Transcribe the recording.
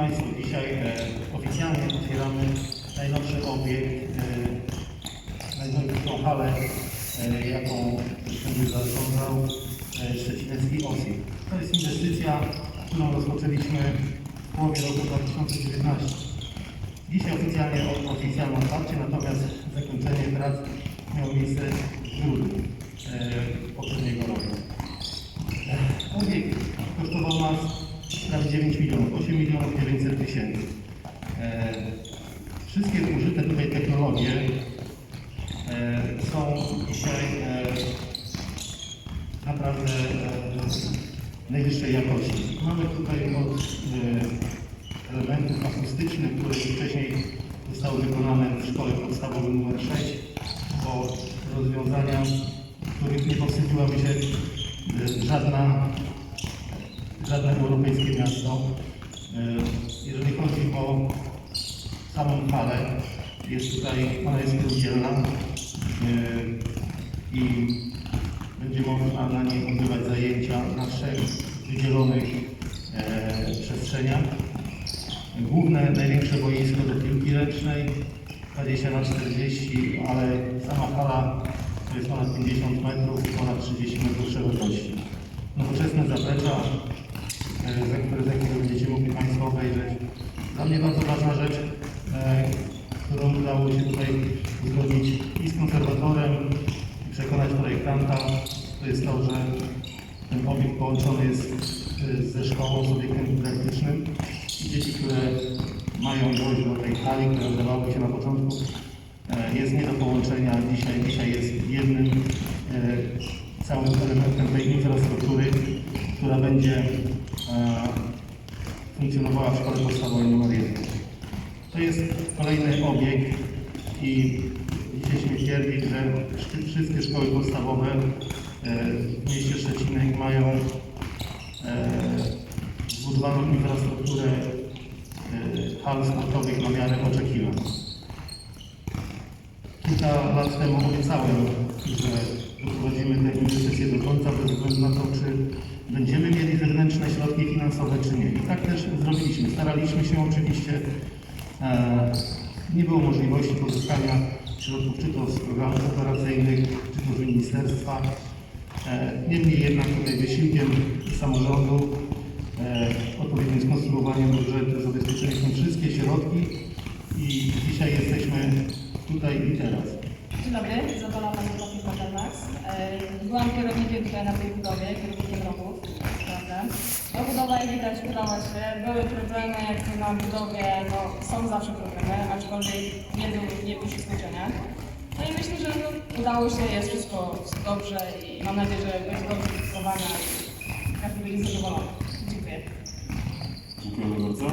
Państwo, dzisiaj e, oficjalnie otwieramy najnowszy obiekt, e, najnowszą halę, e, jaką będzie zarządzał e, Szczecinecki OSI. To jest inwestycja, którą rozpoczęliśmy w połowie roku 2019. Dzisiaj oficjalnie oficjalne otwarcie, natomiast zakończenie prac miało miejsce w grudniu poprzedniego roku. Obiekt kosztował nas prawie 9 milionów, 8 milionów 900 tysięcy. E, Wszystkie użyte tutaj technologie e, są dzisiaj e, naprawdę najwyższej jakości. Mamy tutaj od e, elementów akustycznych, które wcześniej zostały wykonane w szkole podstawowej nr 6, po rozwiązania, których nie powstydziłaby się żadna żadne europejskie miasto. E, Jeżeli chodzi o samą falę, jest tutaj, ona jest rozdzielna e, i będzie można na niej odbywać zajęcia na trzech wydzielonych e, przestrzeniach. Główne, największe boisko do piłki ręcznej, 20 na 40, ale sama hala to jest ponad 50 metrów, ponad 30 metrów szerokości. Nowoczesne zaplecza, mnie bardzo ważna rzecz, e, którą udało się tutaj uzgodnić i z konserwatorem, i przekonać projektanta, to jest to, że ten obiekt połączony jest e, ze szkołą, z obiektem dydaktycznym dzieci, które mają dojść do tej hali, która wydawało się na początku, e, jest nie do połączenia. Dzisiaj, dzisiaj jest jednym całym elementem tej infrastruktury, która będzie funkcjonowała w szkole podstawowej nr 1. To jest kolejny obiekt i dzisiaj śmiem twierdzić, że wszy- wszystkie szkoły podstawowe e, w mieście Szczecinek mają e, zbudowaną infrastrukturę e, hal sportowych na miarę oczekiwań. Kilka lat temu obiecałem, że doprowadzimy tę inwestycję do końca bez względu na to, czy będziemy mieli zewnętrzne środki finansowe, czy nie. I tak też zrobiliśmy. Staraliśmy się oczywiście, e, nie było możliwości pozyskania środków czy to z programów operacyjnych, czy to z ministerstwa. E, Niemniej jednak tutaj wysiłkiem samorządu, e, odpowiednim skonstruowaniem budżetu zabezpieczyliśmy wszystkie środki i dzisiaj jesteśmy tutaj i teraz. Dzień dobry, Izabela E, Byłam kierownikiem tutaj na tej budowie, kierownikiem rowów, prawda. No budowa jak widać udała się. Były problemy jak na budowie, no są zawsze problemy, aczkolwiek nie był nie był skończenia. No i myślę, że udało się, jest wszystko dobrze i mam nadzieję, że będzie dobrze zbudowana i każdy będzie zadowolony. Dziękuję. Dziękujemy bardzo.